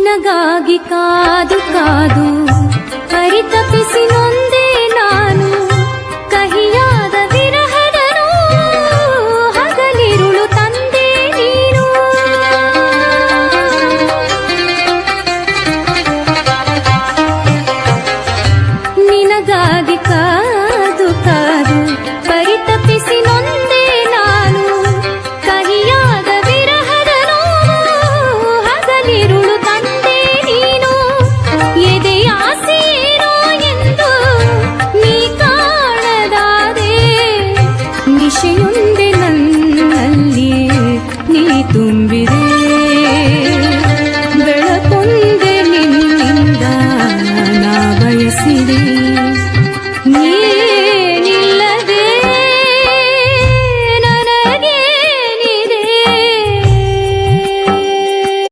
ನಿನಗಾಗಿ ಕಾದು ಕಾದು ಪರಿತಪಿಸಿ ನೊಂದೇ ನಾನು ಕಹಿಯಾದ ವಿರಹದನು ಹಗಲಿರುಳು ತಂದೆ ನೀನು ನಿನಗಾಗಿ ಕಾ ಖುಷಿಯುಂದೆ ನನ್ನಲ್ಲಿ ನೀ ತುಂಬಿದೆ